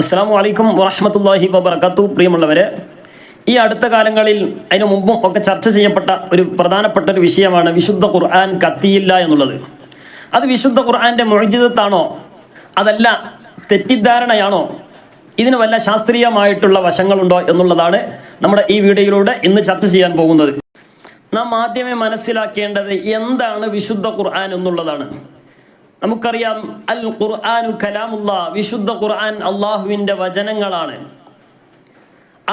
അസ്സാം വലൈക്കും വറഹമത്തല്ലാഹി വബർക്കാത്തു പ്രിയമുള്ളവരെ ഈ അടുത്ത കാലങ്ങളിൽ അതിനു മുമ്പും ഒക്കെ ചർച്ച ചെയ്യപ്പെട്ട ഒരു പ്രധാനപ്പെട്ട ഒരു വിഷയമാണ് വിശുദ്ധ ഖുർആൻ കത്തിയില്ല എന്നുള്ളത്. അത് വിശുദ്ധ ഖുർആന്റെ മൊഴിജിതത്താണോ അതല്ല തെറ്റിദ്ധാരണയാണോ? ഇതിന് വല്ല ശാസ്ത്രീയമായിട്ടുള്ള വശങ്ങളുണ്ടോ എന്നുള്ളതാണ് നമ്മുടെ ഈ വീഡിയോയിലൂടെ ഇന്ന് ചർച്ച ചെയ്യാൻ പോകുന്നത്. നാം ആദ്യമേ മനസ്സിലാക്കേണ്ടത് എന്താണ് വിശുദ്ധ ഖുർആൻ എന്നുള്ളതാണ്. നമുക്കറിയാം അൽ ഖുർആാനു കലാമുള്ള വിശുദ്ധ ഖുർആൻ അള്ളാഹുവിന്റെ വചനങ്ങളാണ്.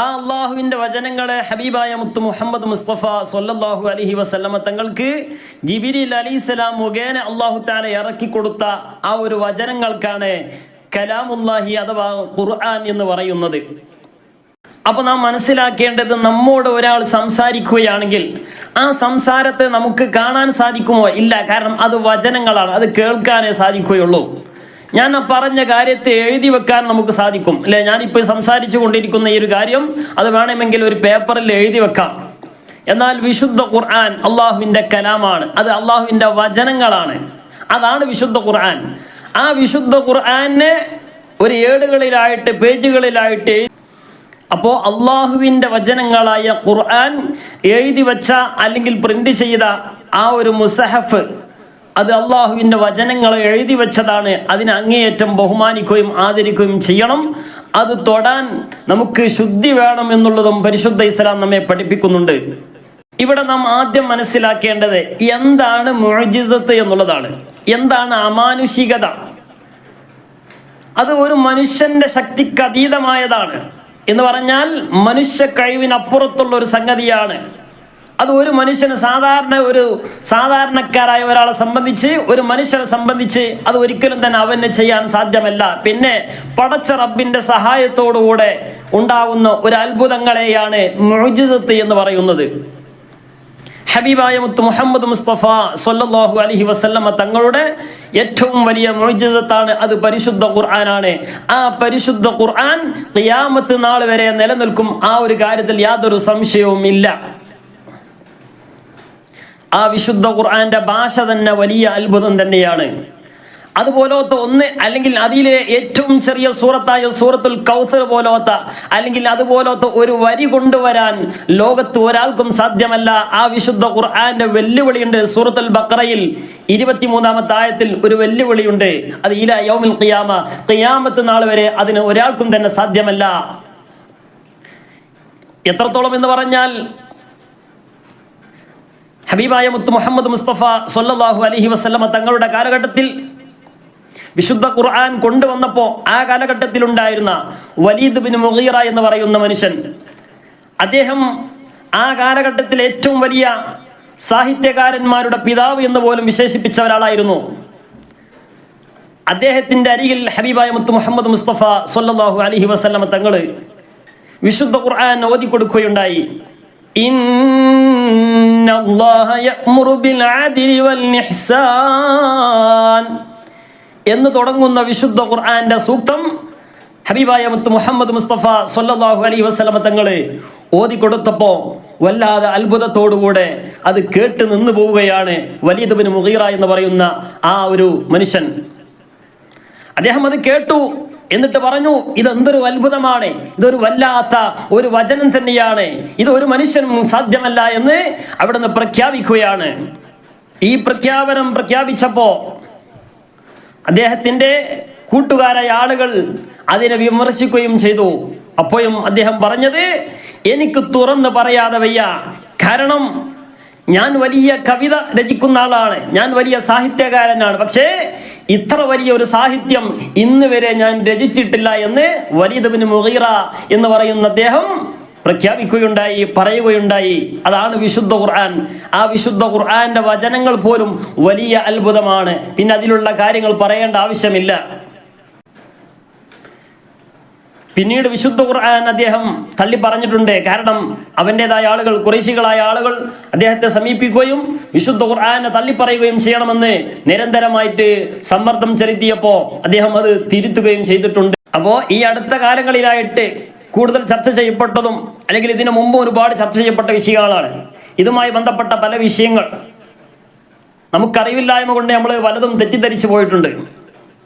ആ അള്ളാഹുവിന്റെ വചനങ്ങളെ ഹബീബായ മുത്ത് മുഹമ്മദ് മുസ്തഫ സൊല്ലാഹു അലഹി വസ്ലമ തങ്ങൾക്ക് ജിബിരി അലിസ്ലാം മുഖേന അള്ളാഹു താല ഇറക്കി കൊടുത്ത ആ ഒരു വചനങ്ങൾക്കാണ് കലാമുല്ലാഹി അഥവാ ഖുർആൻ എന്ന് പറയുന്നത്. അപ്പൊ നാം മനസ്സിലാക്കേണ്ടത് നമ്മോട് ഒരാൾ സംസാരിക്കുകയാണെങ്കിൽ ആ സംസാരത്തെ നമുക്ക് കാണാൻ സാധിക്കുമോ? ഇല്ല. കാരണം അത് വചനങ്ങളാണ്. അത് കേൾക്കാനേ സാധിക്കുകയുള്ളൂ. ഞാൻ ആ പറഞ്ഞ കാര്യത്തെ എഴുതി വെക്കാൻ നമുക്ക് സാധിക്കും. അല്ലെ? ഞാനിപ്പോൾ സംസാരിച്ചു കൊണ്ടിരിക്കുന്ന ഈ ഒരു കാര്യം അത് വേണമെങ്കിൽ ഒരു പേപ്പറിൽ എഴുതി വെക്കാം. എന്നാൽ വിശുദ്ധ ഖുർആൻ അള്ളാഹുവിന്റെ കലാമാണ്. അത് അള്ളാഹുവിന്റെ വചനങ്ങളാണ്. അതാണ് വിശുദ്ധ ഖുർആൻ. ആ വിശുദ്ധ ഖുർആനെ ഒരു ഏടുകളിലായിട്ട് പേജുകളിലായിട്ട് അപ്പോൾ അള്ളാഹുവിന്റെ വചനങ്ങളായ ഖുർആൻ എഴുതി വച്ച അല്ലെങ്കിൽ പ്രിന്റ് ചെയ്ത ആ ഒരു മുസഹഫ് അത് അള്ളാഹുവിന്റെ വചനങ്ങൾ എഴുതി വെച്ചതാണ്. അതിനെ അങ്ങേയറ്റം ബഹുമാനിക്കുകയും ആദരിക്കുകയും ചെയ്യണം. അത് തൊടാൻ നമുക്ക് ശുദ്ധി വേണം എന്നുള്ളതും പരിശുദ്ധ ഇസ്ലാം നമ്മെ പഠിപ്പിക്കുന്നുണ്ട്. ഇവിടെ നാം ആദ്യം മനസ്സിലാക്കേണ്ടത് എന്താണ് മുഴജിസത്ത് എന്നുള്ളതാണ്. എന്താണ് അമാനുഷികത? അത് ഒരു മനുഷ്യന്റെ ശക്തിക്ക് അതീതമായതാണ്. എന്ന് പറഞ്ഞാൽ മനുഷ്യ കഴിവിനപ്പുറത്തുള്ള ഒരു സംഗതിയാണ്. അത് ഒരു മനുഷ്യന് സാധാരണ ഒരു സാധാരണക്കാരായ ഒരാളെ സംബന്ധിച്ച് ഒരു മനുഷ്യനെ സംബന്ധിച്ച് അത് ഒരിക്കലും തന്നെ അവന് ചെയ്യാൻ സാധ്യമല്ല. പിന്നെ പടച്ച റബ്ബിന്റെ സഹായത്തോടുകൂടെ ഉണ്ടാവുന്ന ഒരു അത്ഭുതങ്ങളെയാണ് മൊഴിജിസത്ത് എന്ന് പറയുന്നത്. ഹബീബായ മുത്ത് മുഹമ്മദ് മുസ്തഫ സൊല്ലാഹു അലഹി വസ്ല്ലമ്മ തങ്ങളുടെ ഏറ്റവും വലിയ മോചിതത്താണ് അത് പരിശുദ്ധ ഖുർആനാണ്. ആ പരിശുദ്ധ ഖുർആൻ ഖിയാമത്ത് നാൾ വരെ നിലനിൽക്കും. ആ ഒരു കാര്യത്തിൽ യാതൊരു സംശയവും ഇല്ല. ആ വിശുദ്ധ ഖുർആന്റെ ഭാഷ തന്നെ വലിയ അത്ഭുതം തന്നെയാണ്. അതുപോലത്തെ ഒന്ന് അല്ലെങ്കിൽ അതിലെ ഏറ്റവും ചെറിയ സൂറത്തായ സൂറത്തുൽ കൗസർ പോലത്തെ അല്ലെങ്കിൽ അതുപോലത്തെ ഒരു വരി കൊണ്ടുവരാൻ ലോകത്ത് ഒരാൾക്കും സാധ്യമല്ല. ആ വിശുദ്ധ ഖുർആന്റെ വെല്ലുവിളിയുണ്ട്. സൂറത്തുൽ ബക്രയിൽ ഇരുപത്തിമൂന്നാമത്തെ ആയത്തിൽ ഒരു വെല്ലുവിളിയുണ്ട്. അത് ഇല യൗമിൽ ഖിയാമ. ഖിയാമത്ത് നാൾ വരെ അതിന് ഒരാൾക്കും തന്നെ സാധ്യമല്ല. എത്രത്തോളം എന്ന് പറഞ്ഞാൽ ഹബീബായ മുത്ത് മുഹമ്മദ് മുസ്തഫ സൊല്ലാഹു അലഹി വസ്ലമ തങ്ങളുടെ കാലഘട്ടത്തിൽ വിശുദ്ധ ഖുർആൻ കൊണ്ടുവന്നപ്പോ ആ കാലഘട്ടത്തിൽ ഉണ്ടായിരുന്ന വലീദ് ബിൻ മുഹീറ എന്ന് പറയുന്ന മനുഷ്യൻ അദ്ദേഹം ആ കാലഘട്ടത്തിൽ ഏറ്റവും വലിയ സാഹിത്യകാരന്മാരുടെ പിതാവ് എന്ന് പോലും വിശേഷിപ്പിച്ച ഒരാളായിരുന്നു. അദ്ദേഹത്തിന്റെ അരികിൽ ഹബീബായ മുത്ത് മുഹമ്മദ് മുസ്തഫ സൊല്ലാഹു അലഹി വസ്ലമ തങ്ങൾ വിശുദ്ധ ഖുർആൻ ഓതി കൊടുക്കുകയുണ്ടായി. എന്ന് തുടങ്ങുന്ന വിശുദ്ധ ഖുർആന്റെ സൂക്തം ഹബീബായ മുത്ത് മുഹമ്മദ് മുസ്തഫ സൊല്ലാഹു അലൈഹി വസ്ലമ തങ്ങൾ ഓതി കൊടുത്തപ്പോ വല്ലാതെ അത്ഭുതത്തോടുകൂടെ അത് കേട്ട് നിന്നു പോവുകയാണ് വലിയതുബിന് മുഗീറ എന്ന് പറയുന്ന ആ ഒരു മനുഷ്യൻ. അദ്ദേഹം അത് കേട്ടു എന്നിട്ട് പറഞ്ഞു ഇതെന്തൊരു അത്ഭുതമാണ് ഇതൊരു വല്ലാത്ത ഒരു വചനം തന്നെയാണ് ഇത് ഒരു മനുഷ്യനും സാധ്യമല്ല എന്ന് അവിടുന്ന് പ്രഖ്യാപിക്കുകയാണ്. ഈ പ്രഖ്യാപനം പ്രഖ്യാപിച്ചപ്പോ അദ്ദേഹത്തിന്റെ കൂട്ടുകാരായ ആളുകൾ അതിനെ വിമർശിക്കുകയും ചെയ്തു. അപ്പോഴും അദ്ദേഹം പറഞ്ഞത് എനിക്ക് തുറന്ന് പറയാതെ വയ്യ. കാരണം ഞാൻ വലിയ കവിത രചിക്കുന്ന ആളാണ്. ഞാൻ വലിയ സാഹിത്യകാരനാണ്. പക്ഷേ ഇത്ര വലിയ ഒരു സാഹിത്യം ഇന്ന് വരെ ഞാൻ രചിച്ചിട്ടില്ല എന്ന് വലീദബിന് മുഗീറ എന്ന് പറയുന്ന അദ്ദേഹം പ്രഖ്യാപിക്കുകയുണ്ടായി പറയുകയുണ്ടായി. അതാണ് വിശുദ്ധ ഖുർആൻ. ആ വിശുദ്ധ ഖുർആന്റെ വചനങ്ങൾ പോലും വലിയ അത്ഭുതമാണ്. പിന്നെ അതിലുള്ള കാര്യങ്ങൾ പറയേണ്ട ആവശ്യമില്ല. പിന്നീട് വിശുദ്ധ ഖുർആൻ അദ്ദേഹം തള്ളി പറഞ്ഞിട്ടുണ്ട്. കാരണം അവന്റെതായ ആളുകൾ കുറേശികളായ ആളുകൾ അദ്ദേഹത്തെ സമീപിക്കുകയും വിശുദ്ധ ഖുർആനെ തള്ളി പറയുകയും ചെയ്യണമെന്ന് നിരന്തരമായിട്ട് സമ്മർദ്ദം ചെലുത്തിയപ്പോൾ അദ്ദേഹം അത് തിരുത്തുകയും ചെയ്തിട്ടുണ്ട്. അപ്പോൾ ഈ അടുത്ത കാലങ്ങളിലായിട്ട് കൂടുതൽ ചർച്ച ചെയ്യപ്പെട്ടതും അല്ലെങ്കിൽ ഇതിനു മുമ്പ് ഒരുപാട് ചർച്ച ചെയ്യപ്പെട്ട വിഷയങ്ങളാണ്. ഇതുമായി ബന്ധപ്പെട്ട പല വിഷയങ്ങൾ. നമുക്കറിവില്ലായ്മ കൊണ്ട് നമ്മൾ പലതും തെറ്റിദ്ധരിച്ചു പോയിട്ടുണ്ട്.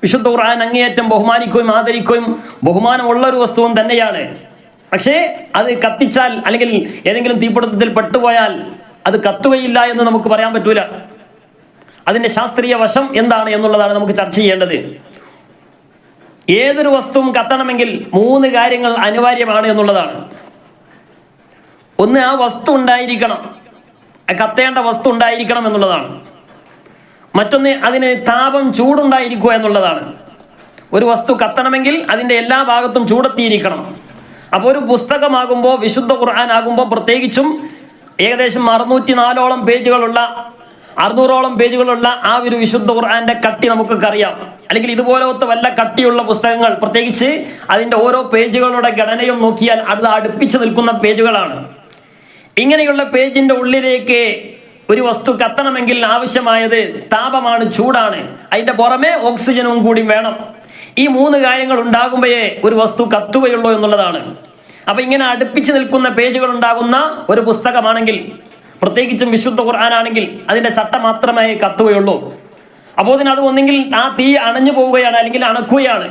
വിശുദ്ധ ഖുർആൻ അങ്ങേയറ്റം ബഹുമാനിക്കുകയും ആദരിക്കുകയും ബഹുമാനമുള്ള ഒരു വസ്തുവും തന്നെയാണ്. പക്ഷേ അത് കത്തിച്ചാൽ അല്ലെങ്കിൽ ഏതെങ്കിലും തീപിടുത്തത്തിൽ പെട്ടുപോയാൽ അത് കത്തുകയില്ല എന്ന് നമുക്ക് പറയാൻ പറ്റൂല. അതിന്റെ ശാസ്ത്രീയ വശം എന്താണ് എന്നുള്ളതാണ് നമുക്ക് ചർച്ച ചെയ്യേണ്ടത്. ഏതൊരു വസ്തുവും കത്തണമെങ്കിൽ മൂന്ന് കാര്യങ്ങൾ അനിവാര്യമാണ് എന്നുള്ളതാണ്. ഒന്ന് ആ വസ്തു ഉണ്ടായിരിക്കണം. കത്തേണ്ട വസ്തു ഉണ്ടായിരിക്കണം എന്നുള്ളതാണ്. മറ്റൊന്ന് അതിന് താപം ചൂടുണ്ടായിരിക്കുക എന്നുള്ളതാണ്. ഒരു വസ്തു കത്തണമെങ്കിൽ അതിന്റെ എല്ലാ ഭാഗത്തും ചൂടെത്തിയിരിക്കണം. അപ്പോൾ ഒരു പുസ്തകമാകുമ്പോൾ വിശുദ്ധ ഖുർആൻ ആകുമ്പോൾ പ്രത്യേകിച്ചും ഏകദേശം അറുന്നൂറ്റി നാലോളം പേജുകളുള്ള അറുന്നൂറോളം പേജുകളുള്ള ആ ഒരു വിശുദ്ധ ഖുർആന്റെ കട്ടി നമുക്കൊക്കെ അറിയാം അല്ലെങ്കിൽ ഇതുപോലത്തെ വല്ല കട്ടിയുള്ള പുസ്തകങ്ങൾ പ്രത്യേകിച്ച് അതിന്റെ ഓരോ പേജുകളുടെ ഘടനയും നോക്കിയാൽ അത് അടുപ്പിച്ച് നിൽക്കുന്ന പേജുകളാണ്. ഇങ്ങനെയുള്ള പേജിന്റെ ഉള്ളിലേക്ക് ഒരു വസ്തു കത്തണമെങ്കിൽ ആവശ്യമായത് താപമാണ് ചൂടാണ്. അതിന്റെ പുറമെ ഓക്സിജനും കൂടി വേണം. ഈ മൂന്ന് കാര്യങ്ങൾ ഉണ്ടാകുമ്പോഴേ ഒരു വസ്തു കത്തുകയുള്ളൂ എന്നുള്ളതാണ്. അപ്പൊ ഇങ്ങനെ അടുപ്പിച്ച് നിൽക്കുന്ന പേജുകൾ ഉണ്ടാകുന്ന ഒരു പുസ്തകമാണെങ്കിൽ പ്രത്യേകിച്ചും വിശുദ്ധ ഖുർആാനാണെങ്കിൽ അതിന്റെ ചത്ത മാത്രമേ കത്തുകയുള്ളൂ. അപ്പോൾ അതിനത് അത് ഒന്നെങ്കിൽ ആ തീ അണഞ്ഞു പോവുകയാണ് അല്ലെങ്കിൽ അണക്കുകയാണ്.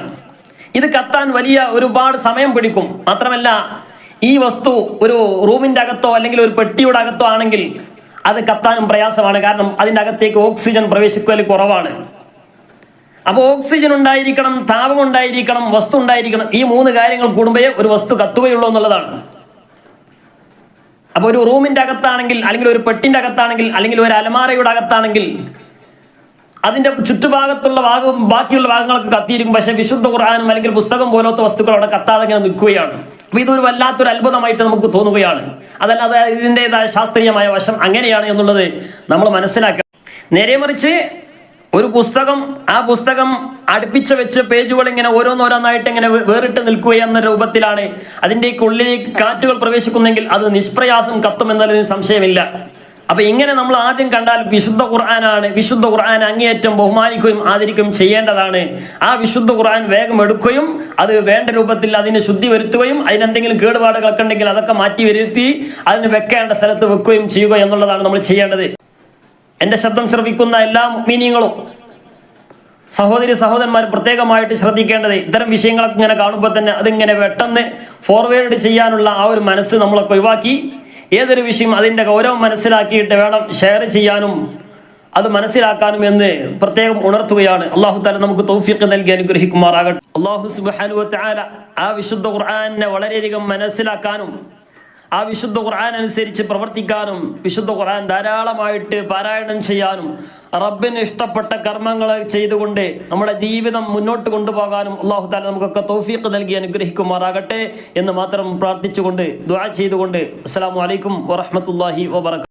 ഇത് കത്താൻ വലിയ ഒരുപാട് സമയം പിടിക്കും. മാത്രമല്ല ഈ വസ്തു ഒരു റൂമിന്റെ അകത്തോ അല്ലെങ്കിൽ ഒരു പെട്ടിയുടെ അകത്തോ ആണെങ്കിൽ അത് കത്താനും പ്രയാസമാണ്. കാരണം അതിന്റെ അകത്തേക്ക് ഓക്സിജൻ പ്രവേശിക്കൽ കുറവാണ്. അപ്പോൾ ഓക്സിജൻ ഉണ്ടായിരിക്കണം താപം ഉണ്ടായിരിക്കണം വസ്തു ഉണ്ടായിരിക്കണം ഈ മൂന്ന് കാര്യങ്ങൾ കൂടുമ്പോഴേ ഒരു വസ്തു കത്തുകയുള്ളൂ എന്നുള്ളതാണ്. അപ്പോൾ ഒരു റൂമിന്റെ അകത്താണെങ്കിൽ അല്ലെങ്കിൽ ഒരു പെട്ടിന്റെ അകത്താണെങ്കിൽ അല്ലെങ്കിൽ ഒരു അലമാരയുടെ അകത്താണെങ്കിൽ അതിന്റെ ചുറ്റുഭാഗത്തുള്ള ഭാഗവും ബാക്കിയുള്ള ഭാഗങ്ങളൊക്കെ കത്തിയിരിക്കും. പക്ഷേ വിശുദ്ധ ഖുർആാനും അല്ലെങ്കിൽ പുസ്തകം പോലത്തെ വസ്തുക്കൾ അവിടെ കത്താതെ ഇങ്ങനെ നിൽക്കുകയാണ്. അപ്പൊ ഇതൊരു വല്ലാത്തൊരു അത്ഭുതമായിട്ട് നമുക്ക് തോന്നുകയാണ്. അതല്ലാതെ ഇതിന്റെതായ ശാസ്ത്രീയമായ വശം അങ്ങനെയാണ് എന്നുള്ളത് നമ്മൾ മനസ്സിലാക്കുക നേരെ മറിച്ച് ഒരു പുസ്തകം ആ പുസ്തകം അടുപ്പിച്ച് വെച്ച് പേജുകൾ ഇങ്ങനെ ഓരോന്നോരോന്നായിട്ട് ഇങ്ങനെ വേറിട്ട് നിൽക്കുക എന്ന രൂപത്തിലാണ് അതിന്റെ ഉള്ളിലേക്ക് കാറ്റുകൾ പ്രവേശിക്കുന്നെങ്കിൽ അത് നിഷ്പ്രയാസം കത്തും എന്നതിന് സംശയമില്ല. അപ്പൊ ഇങ്ങനെ നമ്മൾ ആദ്യം കണ്ടാൽ വിശുദ്ധ ഖുർആനാണ്. വിശുദ്ധ ഖുർആൻ അങ്ങേയറ്റം ബഹുമാനിക്കുകയും ആദരിക്കുകയും ചെയ്യേണ്ടതാണ്. ആ വിശുദ്ധ ഖുർആൻ വേഗം എടുക്കുകയും അത് വേണ്ട രൂപത്തിൽ അതിന് ശുദ്ധി വരുത്തുകയും അതിനെന്തെങ്കിലും കേടുപാടുകളൊക്കെ ഉണ്ടെങ്കിൽ അതൊക്കെ മാറ്റി വരുത്തി അതിന് വെക്കേണ്ട സ്ഥലത്ത് വെക്കുകയും ചെയ്യുക എന്നുള്ളതാണ് നമ്മൾ ചെയ്യേണ്ടത്. എന്റെ ശബ്ദം ശ്രവിക്കുന്ന എല്ലാ മീനിയങ്ങളും സഹോദരി സഹോദരന്മാർ പ്രത്യേകമായിട്ട് ശ്രദ്ധിക്കേണ്ടത് ഇത്തരം വിഷയങ്ങളൊക്കെ ഇങ്ങനെ കാണുമ്പോൾ തന്നെ അതിങ്ങനെ പെട്ടെന്ന് ഫോർവേഡ് ചെയ്യാനുള്ള ആ ഒരു മനസ്സ് നമ്മളൊക്കെ ഒഴിവാക്കി ഏതൊരു വിഷയം അതിന്റെ ഗൗരവം മനസ്സിലാക്കിയിട്ട് വേണം ഷെയർ ചെയ്യാനും അത് മനസ്സിലാക്കാനും എന്ന് പ്രത്യേകം ഉണർത്തുകയാണ്. അള്ളാഹു താല നമുക്ക് തൗഫീഖ് നൽകി അനുഗ്രഹിക്കുമാറാകട്ടെ. അള്ളാഹു ആ വിശുദ്ധ ഖുർആാനെ വളരെയധികം മനസ്സിലാക്കാനും ആ വിശുദ്ധ ഖുർആൻ അനുസരിച്ച് പ്രവർത്തിക്കാനും വിശുദ്ധ ഖുർആൻ ധാരാളമായിട്ട് പാരായണം ചെയ്യാനും റബ്ബിന് ഇഷ്ടപ്പെട്ട കർമ്മങ്ങൾ ചെയ്തുകൊണ്ട് നമ്മുടെ ജീവിതം മുന്നോട്ട് കൊണ്ടുപോകാനും അള്ളാഹു താല നമുക്കൊക്കെ തോഫീക്ക് നൽകി അനുഗ്രഹിക്കുമാറാകട്ടെ എന്ന് മാത്രം പ്രാർത്ഥിച്ചുകൊണ്ട് ദുആ ചെയ്തുകൊണ്ട് അസ്സലാമു അലൈക്കും വറഹ്മത്തുള്ളാഹി വബറകാതുഹു